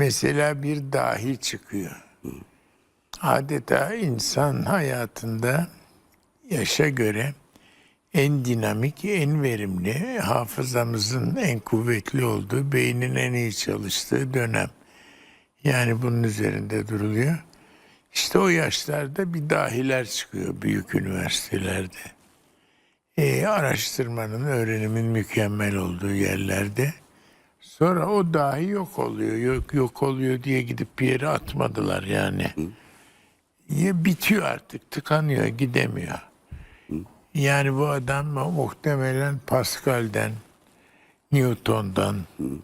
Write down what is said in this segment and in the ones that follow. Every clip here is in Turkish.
Mesela bir dahi çıkıyor. Adeta insan hayatında yaşa göre en dinamik, en verimli, hafızamızın en kuvvetli olduğu, beynin en iyi çalıştığı dönem. Yani bunun üzerinde duruluyor. İşte o yaşlarda bir dahiler çıkıyor büyük üniversitelerde. Ee, araştırmanın, öğrenimin mükemmel olduğu yerlerde. Sonra o dahi yok oluyor, yok yok oluyor diye gidip bir yere atmadılar yani. Ya bitiyor artık, tıkanıyor, gidemiyor. Yani bu adam mu- muhtemelen Pascal'den, Newton'dan,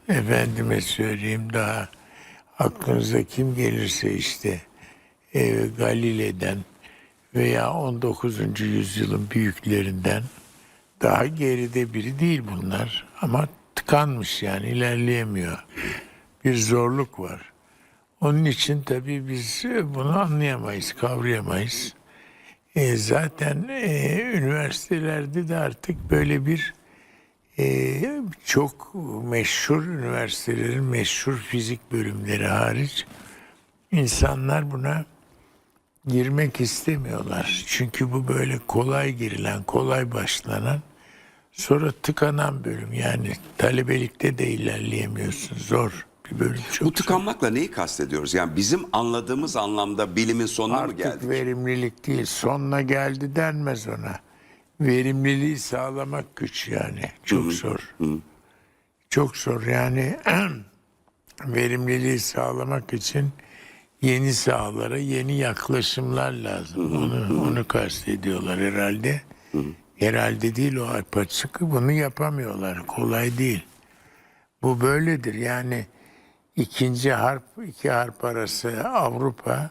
efendime söyleyeyim daha aklınıza kim gelirse işte e, Galile'den veya 19. yüzyılın büyüklerinden daha geride biri değil bunlar. Ama tıkanmış yani ilerleyemiyor. Bir zorluk var. Onun için tabii biz e, bunu anlayamayız, kavrayamayız. E, zaten e, üniversitelerde de artık böyle bir e, çok meşhur üniversitelerin meşhur fizik bölümleri hariç insanlar buna girmek istemiyorlar. Çünkü bu böyle kolay girilen, kolay başlanan sonra tıkanan bölüm. Yani talebelikte de ilerleyemiyorsun. Zor bir bölüm. Çok Bu tıkanmakla neyi kastediyoruz? Yani bizim anladığımız anlamda bilimin sonuna mı Artık geldik? verimlilik değil. Sonuna geldi denmez ona. Verimliliği sağlamak güç yani. Çok zor. Çok zor yani. verimliliği sağlamak için yeni sahalara yeni yaklaşımlar lazım. Onu, onu kastediyorlar herhalde. Herhalde değil o apaçık. Bunu yapamıyorlar. Kolay değil. Bu böyledir. Yani ikinci harp, iki harp arası Avrupa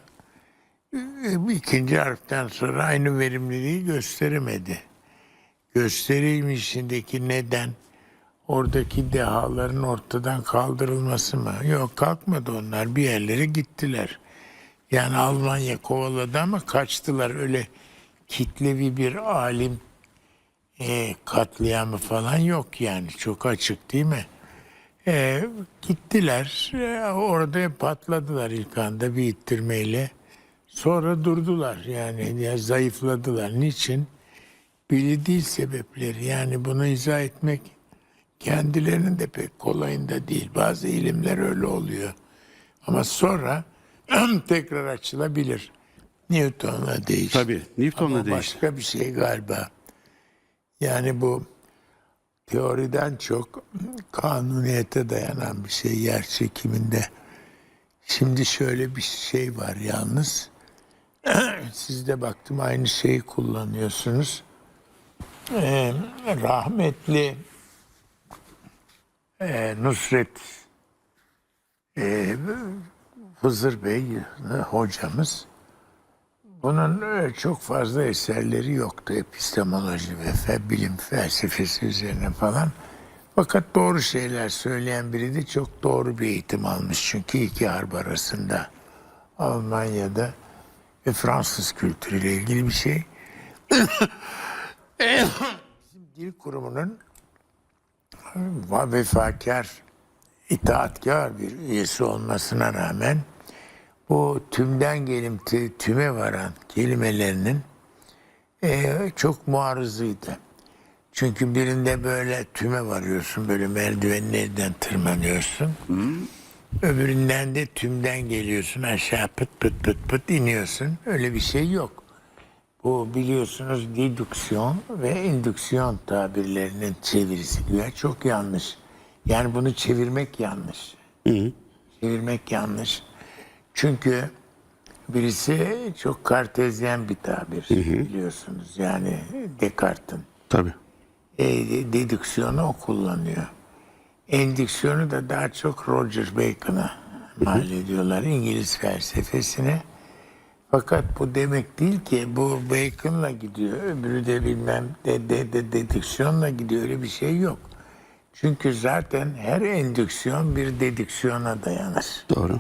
ikinci harften sonra aynı verimliliği gösteremedi. Göstereyim işindeki neden oradaki dehaların ortadan kaldırılması mı? Yok kalkmadı onlar bir yerlere gittiler. Yani Almanya kovaladı ama kaçtılar öyle kitlevi bir alim e, katliamı falan yok yani çok açık değil mi? E, gittiler e, orada patladılar ilk anda bir ittirmeyle. Sonra durdular yani ya zayıfladılar. Niçin? Bili değil sebepleri. Yani bunu izah etmek kendilerinin de pek kolayında değil. Bazı ilimler öyle oluyor. Ama sonra tekrar açılabilir. Newton'la değişti. Tabii, Newton'la değişti. Başka bir şey galiba. Yani bu teoriden çok kanuniyete dayanan bir şey yer çekiminde. Şimdi şöyle bir şey var yalnız. Siz de baktım aynı şeyi kullanıyorsunuz. Ee, rahmetli e, Nusret e, Hızır Bey e, hocamız bunun e, çok fazla eserleri yoktu epistemoloji ve fe, bilim felsefesi üzerine falan. Fakat doğru şeyler söyleyen biri de çok doğru bir eğitim almış. Çünkü iki harp arasında Almanya'da ve Fransız kültürüyle ilgili bir şey. Bizim dil kurumunun vefakar, itaatkar bir üyesi olmasına rağmen bu tümden gelimti, tüme varan kelimelerinin eee, çok muarızıydı. Çünkü birinde böyle tüme varıyorsun, böyle merdivenlerden tırmanıyorsun. Öbüründen de tümden geliyorsun aşağı pıt pıt pıt pıt iniyorsun. Öyle bir şey yok. Bu biliyorsunuz dedüksiyon ve indüksiyon tabirlerinin çevirisi güya çok yanlış. Yani bunu çevirmek yanlış. Çevirmek yanlış. Çünkü birisi çok kartezyen bir tabir biliyorsunuz. Yani Descartes'in Tabii. e, dedüksiyonu o kullanıyor. Endüksiyonu da daha çok Roger Bacon'a mal ediyorlar İngiliz felsefesine. Fakat bu demek değil ki bu Bacon'la gidiyor. Öbürü de bilmem de, de, de dedüksiyonla gidiyor. Öyle bir şey yok. Çünkü zaten her endüksiyon bir dedüksiyona dayanır. Doğru.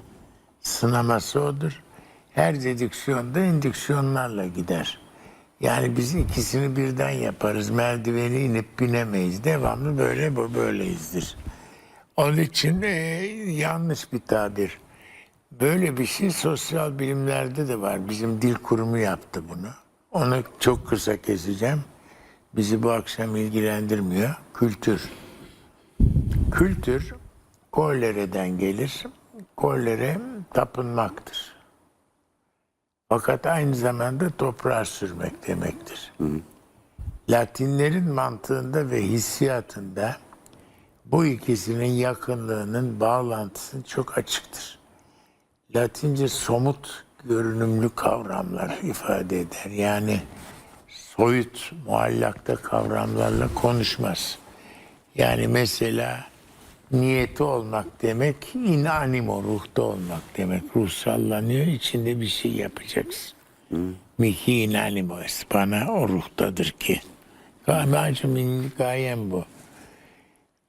Sınaması odur. Her dedüksiyon da indüksiyonlarla gider. Yani biz ikisini birden yaparız. Merdiveni inip binemeyiz. Devamlı böyle bu böyleyizdir. Onun için e, yanlış bir tabir. Böyle bir şey sosyal bilimlerde de var. Bizim dil kurumu yaptı bunu. Onu çok kısa keseceğim. Bizi bu akşam ilgilendirmiyor. Kültür. Kültür kollereden gelir. Kollere tapınmaktır. Fakat aynı zamanda toprağa sürmek demektir. Latinlerin mantığında ve hissiyatında bu ikisinin yakınlığının bağlantısı çok açıktır. Latince somut görünümlü kavramlar ifade eder. Yani soyut, muallakta kavramlarla konuşmaz. Yani mesela niyeti olmak demek in animo, ruhta olmak demek. Ruh sallanıyor, içinde bir şey yapacaksın. Mihi in animo. Bana o ruhtadır ki. Amacım, gayem bu.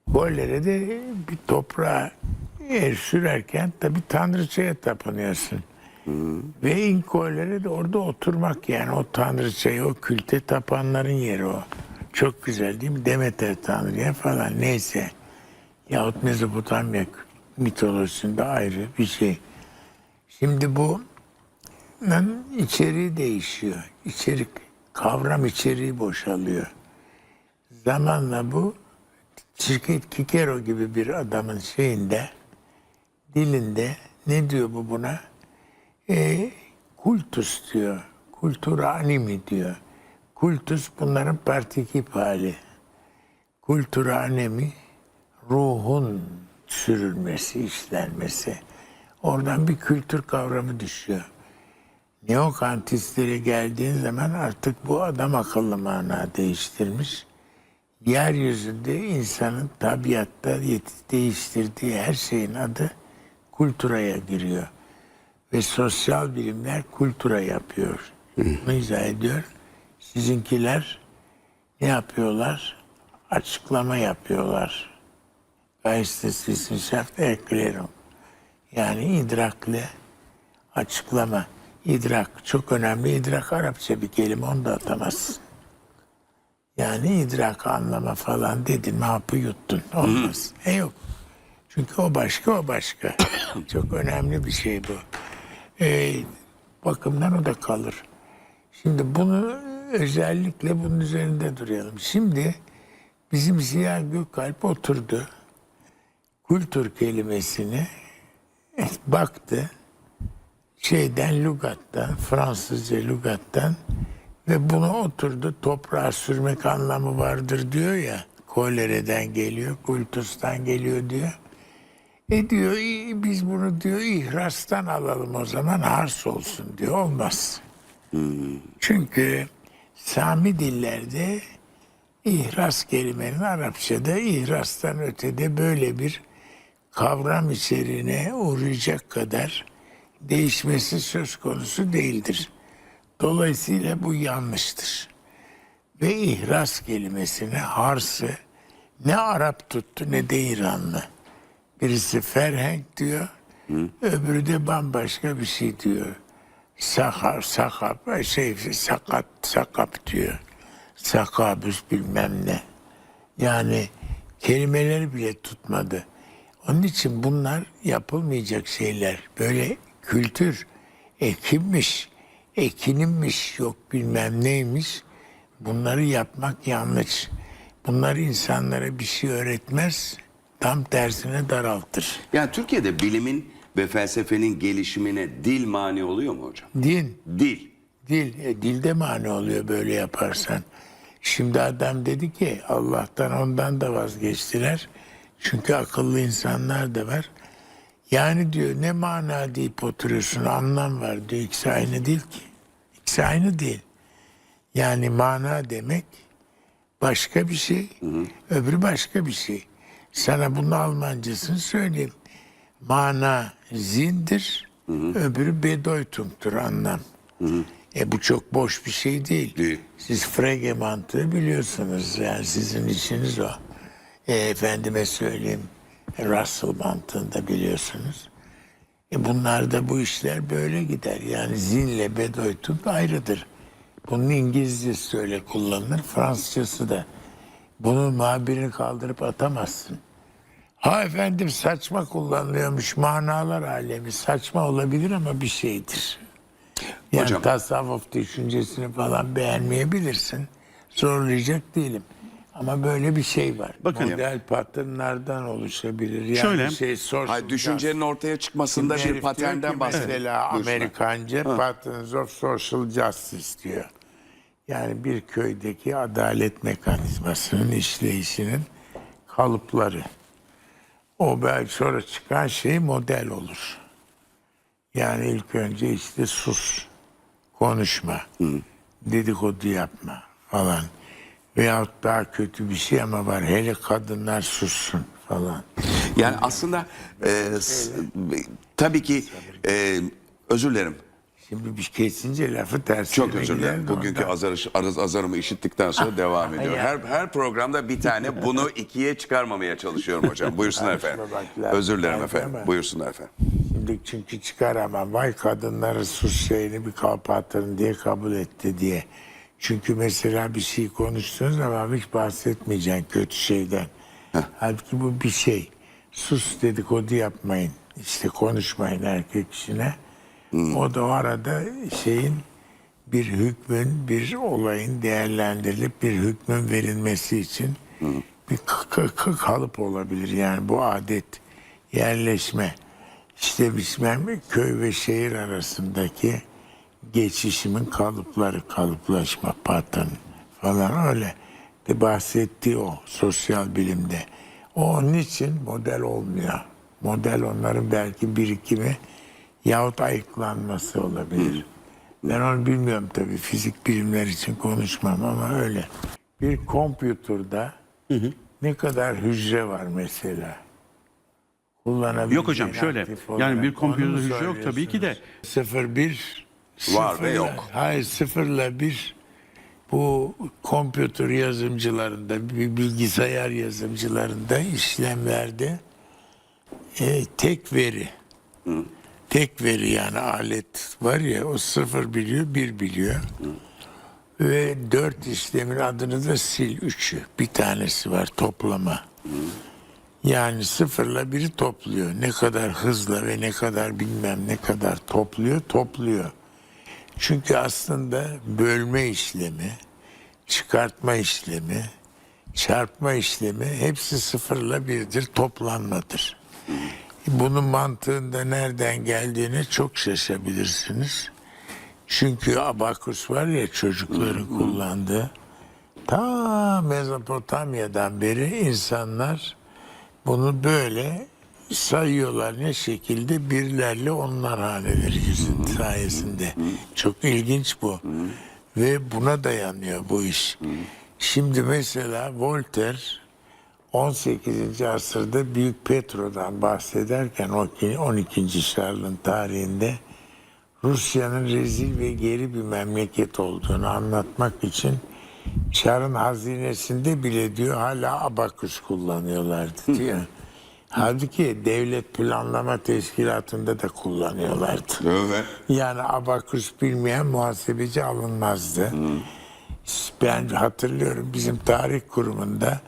Gollere de bir toprağa el sürerken tabi tanrıçaya tapınıyorsun. Ve inkollere de orada oturmak yani o tanrıçayı, o külte tapanların yeri o. Çok güzel değil mi? Demeter tanrıya falan neyse. Yahut Mezopotamya mitolojisinde ayrı bir şey. Şimdi bu içeriği değişiyor. İçerik, kavram içeriği boşalıyor. Zamanla bu Şirket Kikero gibi bir adamın şeyinde, dilinde ne diyor bu buna? E, kultus diyor. Kultura animi diyor. Kultus bunların partikip hali. Kultura anemi ruhun sürülmesi, işlenmesi. Oradan bir kültür kavramı düşüyor. Neokantistlere geldiğin zaman artık bu adam akıllı mana değiştirmiş yeryüzünde insanın tabiatta değiştirdiği her şeyin adı kulturaya giriyor. Ve sosyal bilimler kultura yapıyor. Bunu izah ediyor. Sizinkiler ne yapıyorlar? Açıklama yapıyorlar. Geisteswissenschaft Erklärung. Yani idrakle açıklama. İdrak çok önemli. İdrak Arapça bir kelime onu da atamazsın. Yani idrak anlama falan dedin mi hapı yuttun. Olmaz. E yok. Çünkü o başka o başka. Çok önemli bir şey bu. E, bakımdan o da kalır. Şimdi bunu özellikle bunun üzerinde duralım. Şimdi bizim Ziya Gökalp oturdu. Kültür kelimesini baktı. Şeyden lügattan, Fransızca lügattan ve bunu oturdu toprağa sürmek anlamı vardır diyor ya. Kolereden geliyor, kultustan geliyor diyor. E diyor "iyi, biz bunu diyor ihrastan alalım o zaman hars olsun diyor. Olmaz. Çünkü Sami dillerde ihras kelimenin Arapçada ihrastan ötede böyle bir kavram içeriğine uğrayacak kadar değişmesi söz konusu değildir. Dolayısıyla bu yanlıştır. Ve ihras kelimesini harsı ne Arap tuttu ne de İranlı. Birisi ferhenk diyor, öbürü de bambaşka bir şey diyor. Sakar, sakap, şey, sakat, sakap diyor. Sakabüs bilmem ne. Yani kelimeleri bile tutmadı. Onun için bunlar yapılmayacak şeyler. Böyle kültür, ekimmiş, ekinimmiş, yok bilmem neymiş. Bunları yapmak yanlış. Bunlar insanlara bir şey öğretmez, tam tersine daraltır. Yani Türkiye'de bilimin ve felsefenin gelişimine dil mani oluyor mu hocam? Din, Dil. dil, e, dilde mani oluyor böyle yaparsan. Şimdi adam dedi ki Allah'tan ondan da vazgeçtiler. Çünkü akıllı insanlar da var. Yani diyor ne mana deyip oturuyorsun anlam var diyor. İkisi aynı değil ki. İkisi aynı değil. Yani mana demek başka bir şey, öbürü başka bir şey. Sana bunun Almancasını söyleyeyim. Mana zindir, öbürü bedeutung'tur anlam. E bu çok boş bir şey değil. Değil. Siz Frege mantığı biliyorsunuz yani sizin işiniz o. E, efendime söyleyeyim Russell mantığında biliyorsunuz. E bunlar da bu işler böyle gider. Yani zinle bedoytung ayrıdır. Bunun İngilizcesi öyle kullanılır, Fransızcası da. Bunun muhabirini kaldırıp atamazsın. Ha efendim saçma kullanılıyormuş manalar alemi saçma olabilir ama bir şeydir. Yani Hocam. tasavvuf düşüncesini falan beğenmeyebilirsin. Zorlayacak değilim. Ama böyle bir şey var. Bakın. Model patternlardan oluşabilir. Yani Şöyle. şey social Hayır, düşüncenin ortaya çıkmasında bir paternden bahsediyor. Mesela Buyursunlar. Amerikanca Patterns of Social Justice diyor. Yani bir köydeki adalet mekanizmasının işleyişinin kalıpları. O belki sonra çıkan şey model olur. Yani ilk önce işte sus, konuşma, dedikodu yapma falan. Veyahut daha kötü bir şey ama var. Hele kadınlar sussun falan. Yani aslında e, s- tabii ki e, özür dilerim. Şimdi bir kesince lafı tersine Çok özür dilerim. gider de Bugünkü ondan. azar, arız, azarımı işittikten sonra devam ediyor. Her her programda bir tane bunu ikiye çıkarmamaya çalışıyorum hocam. Buyursunlar efendim. Lazım Özür dilerim efendim. ama- Buyursunlar efendim. Şimdi çünkü çıkaramam. Vay kadınları sus şeyini bir kapatırın diye kabul etti diye. Çünkü mesela bir şey konuştuğun zaman hiç bahsetmeyeceksin kötü şeyden. Halbuki bu bir şey. Sus dedikodu yapmayın. İşte konuşmayın erkek işine. O da o arada şeyin bir hükmün, bir olayın değerlendirilip bir hükmün verilmesi için bir k- k- kalıp olabilir. Yani bu adet, yerleşme, işte bilmem köy ve şehir arasındaki geçişimin kalıpları, kalıplaşma pattern falan öyle de bahsettiği o sosyal bilimde. O onun için model olmuyor. Model onların belki birikimi yahut ayıklanması olabilir. Ben onu bilmiyorum tabii fizik bilimler için konuşmam ama öyle. Bir kompütürde ne kadar hücre var mesela? Yok hocam şöyle yani bir Onu hücre yok tabii ki de. 01 Var sıfırla, ve yok. Hayır sıfırla bir bu kompütür yazımcılarında, bilgisayar yazımcılarında işlemlerde e, tek veri. Hı. Tek veri yani alet var ya o sıfır biliyor, bir biliyor. Hı. Ve dört işlemin adını da sil üçü. Bir tanesi var toplama. Hı. Yani sıfırla biri topluyor. Ne kadar hızla ve ne kadar bilmem ne kadar topluyor, topluyor. Çünkü aslında bölme işlemi, çıkartma işlemi, çarpma işlemi hepsi sıfırla birdir, toplanmadır. Bunun mantığında nereden geldiğine çok şaşabilirsiniz. Çünkü abakus var ya çocukların kullandığı. Ta Mezopotamya'dan beri insanlar bunu böyle sayıyorlar ne şekilde birlerle onlar haneleri yüzün sayesinde. Çok ilginç bu. Ve buna dayanıyor bu iş. Şimdi mesela Voltaire 18. asırda Büyük Petro'dan bahsederken o ki 12. Şarl'ın tarihinde Rusya'nın rezil ve geri bir memleket olduğunu anlatmak için Çar'ın hazinesinde bile diyor hala abakus kullanıyorlardı diyor. Halbuki devlet planlama teşkilatında da kullanıyorlardı. Evet. Yani abakus bilmeyen muhasebeci alınmazdı. Ben hatırlıyorum bizim tarih kurumunda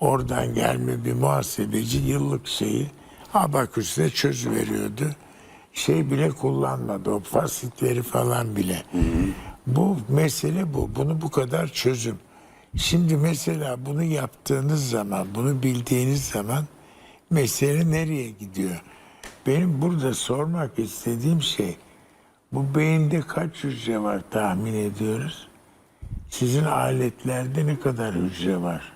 oradan gelme bir muhasebeci yıllık şeyi abakusla çözüveriyordu. Şey bile kullanmadı o fasitleri falan bile. Bu mesele bu. Bunu bu kadar çözüm. Şimdi mesela bunu yaptığınız zaman, bunu bildiğiniz zaman mesele nereye gidiyor? Benim burada sormak istediğim şey bu beyinde kaç hücre var tahmin ediyoruz? Sizin aletlerde ne kadar hücre var?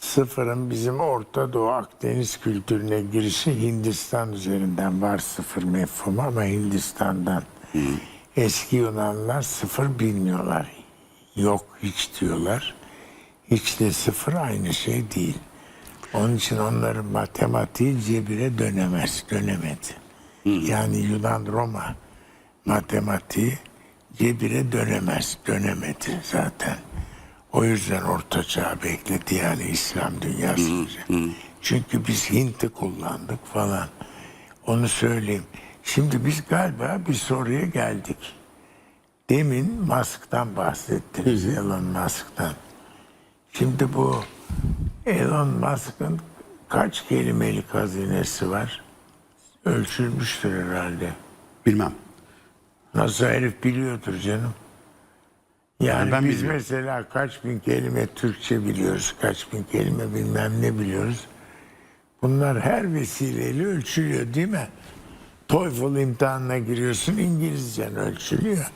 Sıfırın bizim Orta Doğu Akdeniz kültürüne girişi Hindistan üzerinden var sıfır mefhumu ama Hindistan'dan. Eski Yunanlılar sıfır bilmiyorlar. Yok hiç diyorlar. Hiç de sıfır aynı şey değil. Onun için onların matematiği cebire dönemez, dönemedi. Yani Yunan Roma matematiği cebire dönemez, dönemedi zaten. O yüzden Orta Çağ bekledi yani İslam dünyası. Çünkü biz Hint'i kullandık falan. Onu söyleyeyim. Şimdi biz galiba bir soruya geldik. Demin Musk'tan bahsettiniz, Elon Musk'tan. Şimdi bu Elon Musk'ın kaç kelimelik hazinesi var? Ölçülmüştür herhalde. Bilmem. Nasıl herif biliyordur canım. Yani Ben biz bilmiyorum. mesela kaç bin kelime Türkçe biliyoruz, kaç bin kelime bilmem ne biliyoruz. Bunlar her vesileyle ölçülüyor değil mi? TOEFL imtihanına giriyorsun, İngilizcen ölçülüyor.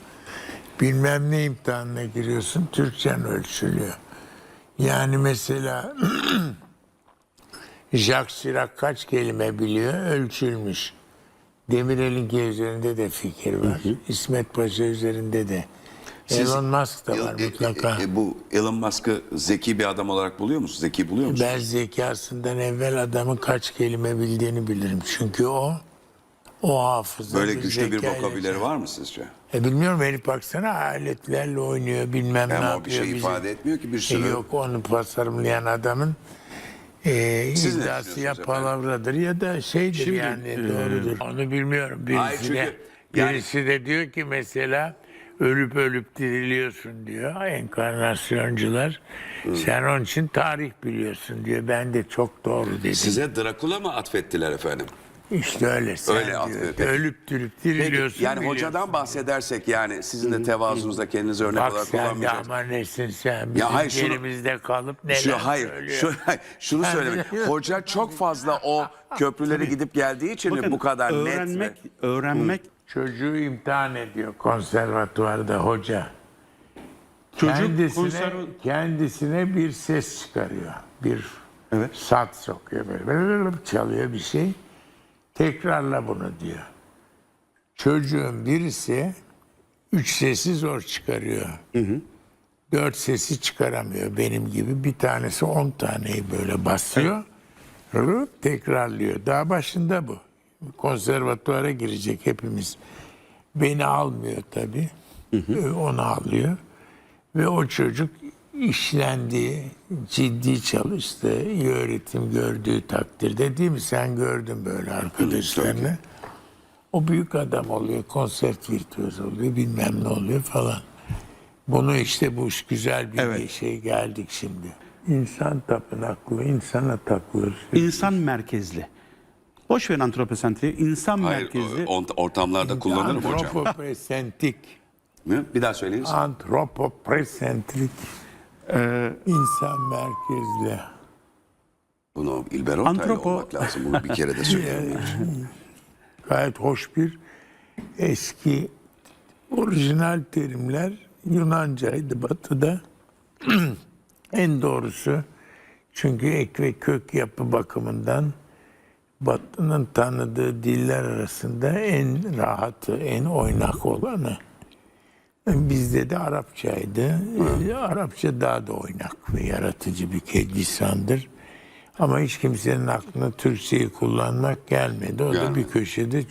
Bilmem ne imtihanına giriyorsun, Türkçen ölçülüyor. Yani mesela Jacques Chirac kaç kelime biliyor? Ölçülmüş. Demirel'in üzerinde de fikir var. İsmet Paşa üzerinde de. Siz- Elon Musk da var E, e, mutlaka. e, bu Elon Musk'ı zeki bir adam olarak buluyor musunuz? Zeki buluyor musunuz? Ben zekasından evvel adamın kaç kelime bildiğini bilirim. Çünkü o o hafıza. Böyle güçlü bir vokabüleri var mı sizce? E bilmiyorum herif baksana aletlerle oynuyor bilmem ne Ama o yapıyor. bir şey bizim- ifade etmiyor ki bir E sürü. yok onu tasarımlayan adamın e, Siz ne iddiası ya efendim? palavradır ya da şeydir Şimdi, yani e, doğrudur. Onu bilmiyorum. Birisi, Hayır, çünkü de, yani- birisi de diyor ki mesela ölüp ölüp diriliyorsun diyor enkarnasyoncular. Sen onun için tarih biliyorsun diyor. Ben de çok doğru dedim. Size Drakula mı atfettiler efendim? İşte öyle. Sen Öyle diyor. peki. Ölüp Peki, diriliyorsun. yani biliyorsun. hocadan bahsedersek yani sizin de tevazunuzda kendinizi örnek Bak olarak sen de kullanmayacaksınız. ama nesin sen? Bizim hayır, şunu- yerimizde kalıp neler Şu, hayır, söylüyor. şu, şunu Ben söylemek. biliyorum. Hoca çok fazla o köprüleri gidip geldiği için mi Bakın, bu kadar net. öğrenmek, ve- öğrenmek Çocuğu imtihan ediyor konservatuvarda hoca. çocuk kendisine, konserv- kendisine bir ses çıkarıyor. Bir Evet. sat sokuyor böyle, böyle, böyle çalıyor bir şey. Tekrarla bunu diyor. Çocuğun birisi üç sesi zor çıkarıyor. Dört sesi çıkaramıyor benim gibi. Bir tanesi on taneyi böyle basıyor. Rıp, tekrarlıyor. Daha başında bu. Konservatuvara girecek hepimiz. Beni almıyor tabii. Ee, Onu alıyor. Ve o çocuk işlendiği, ciddi çalıştı, iyi öğretim gördüğü takdirde değil mi? Sen gördün böyle arkadaşlarını. O büyük adam oluyor, konsert virtüöz oluyor, bilmem ne oluyor falan. Bunu işte bu güzel bir Evet. şey geldik şimdi. İnsan tapınaklı, insana takılır. insan merkezli. Boş ver antroposentriği, insan Hayır, merkezli. o- ortamlarda kullanırım hocam. Antropopresentrik, Hı? Bir daha söyleyiniz. antropopresentrik, Ee, insan merkezli. Bunu İlber Ortaylı Antropo- olmak lazım. Bunu bir kere de söyleyelim. gayet hoş bir eski orijinal terimler Yunancaydı batıda. en doğrusu çünkü ek ve kök yapı bakımından Batı'nın tanıdığı diller arasında en rahatı, en oynak olanı. Bizde de Arapçaydı. Ee, Arapça daha da oynak ve yaratıcı bir lisandır. Ama hiç kimsenin aklına Türkçeyi kullanmak gelmedi. O da Gelmedi. bir köşede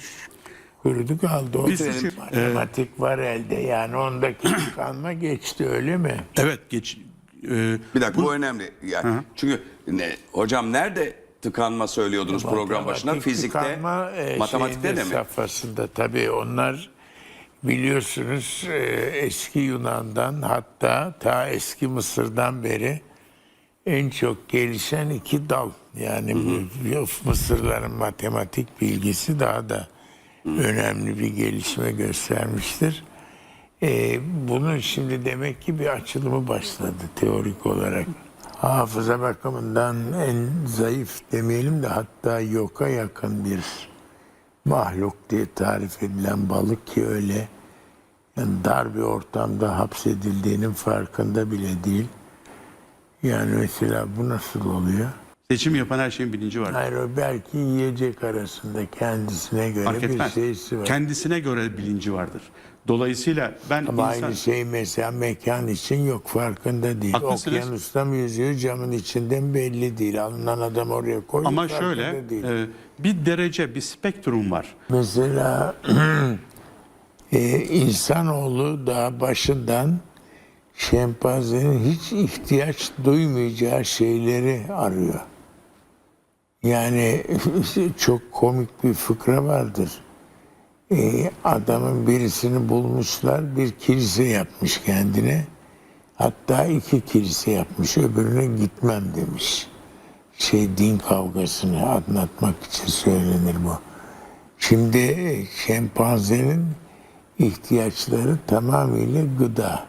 kurudu kaldı. O Biz da matematik var elde. Yani ondaki tıkanma geçti öyle mi? evet geç. e, Bir dakika bu, önemli. Yani, çünkü ne, hocam nerede tıkanma söylüyordunuz program başında? Matematik Fizikte, tıkanma, e, matematikte de mi? safhasında tabii onlar biliyorsunuz e, eski Yunan'dan hatta ta eski Mısır'dan beri en çok gelişen iki dal. Yani Mısırların matematik bilgisi daha da önemli bir gelişme göstermiştir. E, bunun şimdi demek ki bir açılımı başladı teorik olarak. Hafıza bakımından en zayıf demeyelim de hatta yoka yakın bir mahluk diye tarif edilen balık ki öyle yani dar bir ortamda hapsedildiğinin farkında bile değil. Yani mesela bu nasıl oluyor? seçim yapan her şeyin bilinci var. Hayır o belki yiyecek arasında kendisine göre Fark bir etmez. şeysi var. Kendisine göre bilinci vardır. Dolayısıyla ben Ama insan... aynı şey mesela mekan için yok farkında değil. Haklısınız. Okyanusta mı yüzüyor camın içinden belli değil. Alınan adam oraya koyuyor Ama şöyle değil. e, bir derece, bir spektrum var. Mesela e, insanoğlu daha başından şempanzenin hiç ihtiyaç duymayacağı şeyleri arıyor. Yani çok komik bir fıkra vardır. E, adamın birisini bulmuşlar, bir kilise yapmış kendine. Hatta iki kilise yapmış, öbürüne gitmem demiş. şey din kavgasını anlatmak için söylenir bu. Şimdi e, şempanzenin ihtiyaçları tamamıyla gıda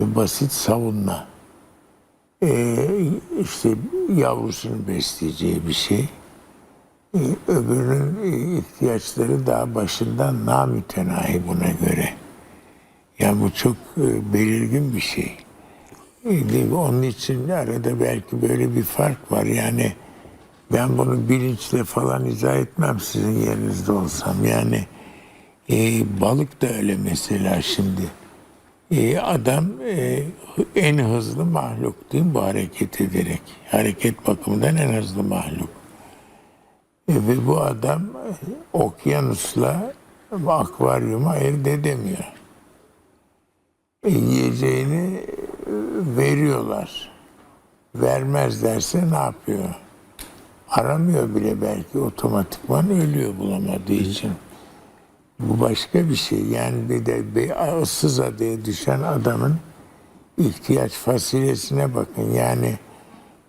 ve basit savunma. Ee, işte yavrusunu besleyeceği bir şey. Ee, öbürünün e, ihtiyaçları daha başından namütenahi buna göre. Yani bu çok e, belirgin bir şey. E, Onun için arada belki böyle bir fark var. Yani ben bunu bilinçle falan izah etmem sizin yerinizde olsam. Yani e, balık da öyle mesela şimdi. E, adam e, en hızlı mahluk değil mi bu hareket ederek? Hareket bakımından en hızlı mahluk. Ve bu adam e, okyanusla akvaryumu ayırt edemiyor. E, yiyeceğini e, veriyorlar. Vermezlerse ne yapıyor? Aramıyor bile belki otomatikman ölüyor bulamadığı için. Bu başka bir şey. Yani bir de bir ıssız adaya düşen adamın ihtiyaç fasulyesine bakın. Yani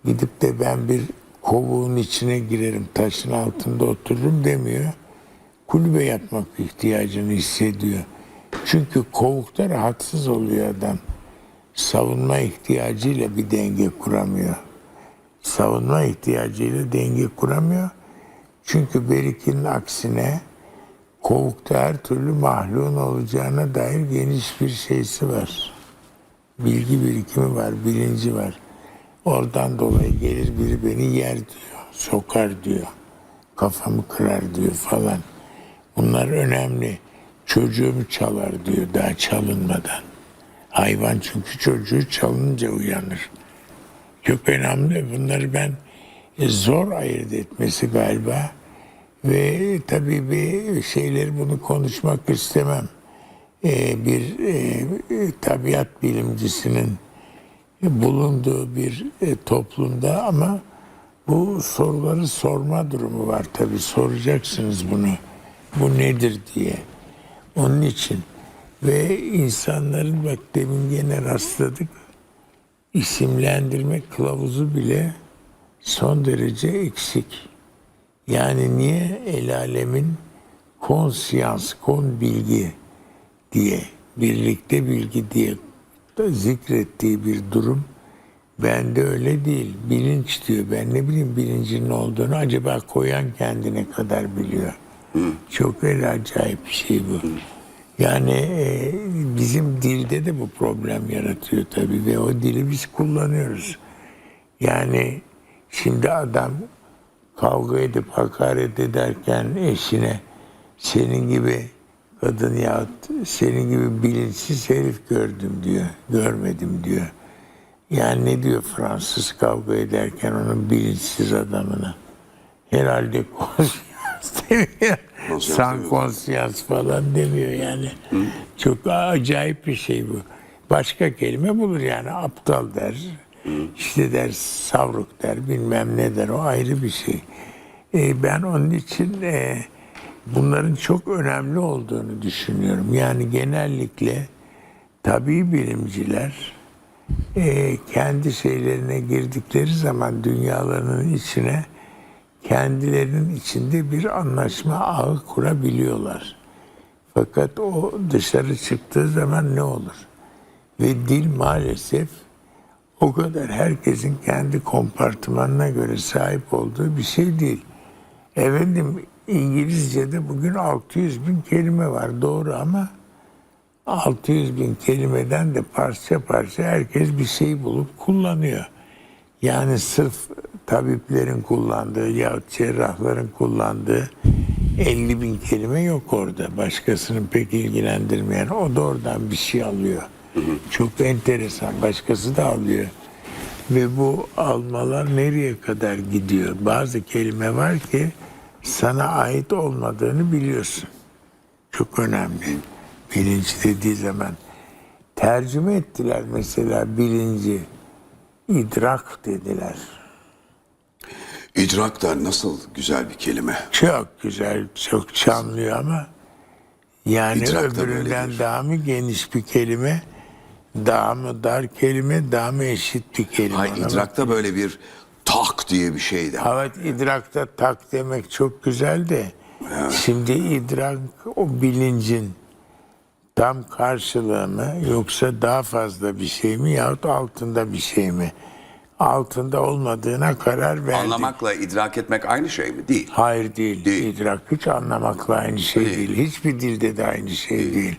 gidip de ben bir kovuğun içine girerim, taşın altında otururum demiyor. Kulübe yapmak ihtiyacını hissediyor. Çünkü kovukta rahatsız oluyor adam. Savunma ihtiyacıyla bir denge kuramıyor. Savunma ihtiyacıyla denge kuramıyor. Çünkü Berik'in aksine kovukta her türlü mahluğun olacağına dair geniş bir şeysi var. Bilgi birikimi var, bilinci var. Oradan dolayı gelir biri beni yer diyor, sokar diyor, kafamı kırar diyor falan. Bunlar önemli. Çocuğumu çalar diyor daha çalınmadan. Hayvan çünkü çocuğu çalınca uyanır. Çok önemli. Bunları ben e, zor ayırt etmesi galiba. Ve tabii bir şeyleri bunu konuşmak istemem. Ee, bir e, tabiat bilimcisinin bulunduğu bir e, toplumda ama bu soruları sorma durumu var tabii. Soracaksınız bunu. Bu nedir diye. Onun için ve insanların bak demin gene rastladık isimlendirme kılavuzu bile son derece eksik. Yani niye el alemin konsiyans, kon bilgi diye, birlikte bilgi diye da zikrettiği bir durum bende öyle değil. Bilinç diyor. Ben ne bileyim bilincin olduğunu acaba koyan kendine kadar biliyor. Çok öyle acayip bir şey bu. Yani e, bizim dilde de bu problem yaratıyor tabii ve o dili biz kullanıyoruz. Yani şimdi adam kavga edip hakaret ederken eşine senin gibi kadın yahut senin gibi bilinçsiz herif gördüm diyor. Görmedim diyor. Yani ne diyor Fransız kavga ederken onun bilinçsiz adamına? Herhalde konsyans demiyor. San konsyans falan demiyor yani. Çok acayip bir şey bu. Başka kelime bulur yani aptal der. İşte der savruk der bilmem ne der o ayrı bir şey. Ee, ben onun için e, bunların çok önemli olduğunu düşünüyorum. Yani genellikle tabii bilimciler e, kendi şeylerine girdikleri zaman dünyalarının içine kendilerinin içinde bir anlaşma ağı kurabiliyorlar. Fakat o dışarı çıktığı zaman ne olur? Ve dil maalesef o kadar herkesin kendi kompartımanına göre sahip olduğu bir şey değil. Efendim İngilizce'de bugün 600 bin kelime var doğru ama 600 bin kelimeden de parça parça herkes bir şey bulup kullanıyor. Yani sırf tabiplerin kullandığı ya cerrahların kullandığı 50 bin kelime yok orada. Başkasının pek ilgilendirmeyen. O da oradan bir şey alıyor. Çok enteresan. Başkası da alıyor. Ve bu almalar nereye kadar gidiyor? Bazı kelime var ki sana ait olmadığını biliyorsun. Çok önemli. Bilinç dediği zaman. Tercüme ettiler mesela bilinci. idrak dediler. İdrak da nasıl güzel bir kelime. Çok güzel, çok çanlıyor ama yani İdrak da öbüründen böyledir. daha mı geniş bir kelime, daha mı dar kelime, daha mı eşit bir kelime? Hay Ona bak. idrakta böyle bir tak yok diye bir şey de. Evet idrakta tak demek çok güzel de şimdi idrak o bilincin tam karşılığı mı yoksa daha fazla bir şey mi yahut altında bir şey mi? Altında olmadığına karar verdik. Anlamakla idrak etmek aynı şey mi? Değil. Hayır değil. Değil. İdrak hiç anlamakla aynı şey Değil. değil. Hiçbir dilde de aynı şey değil.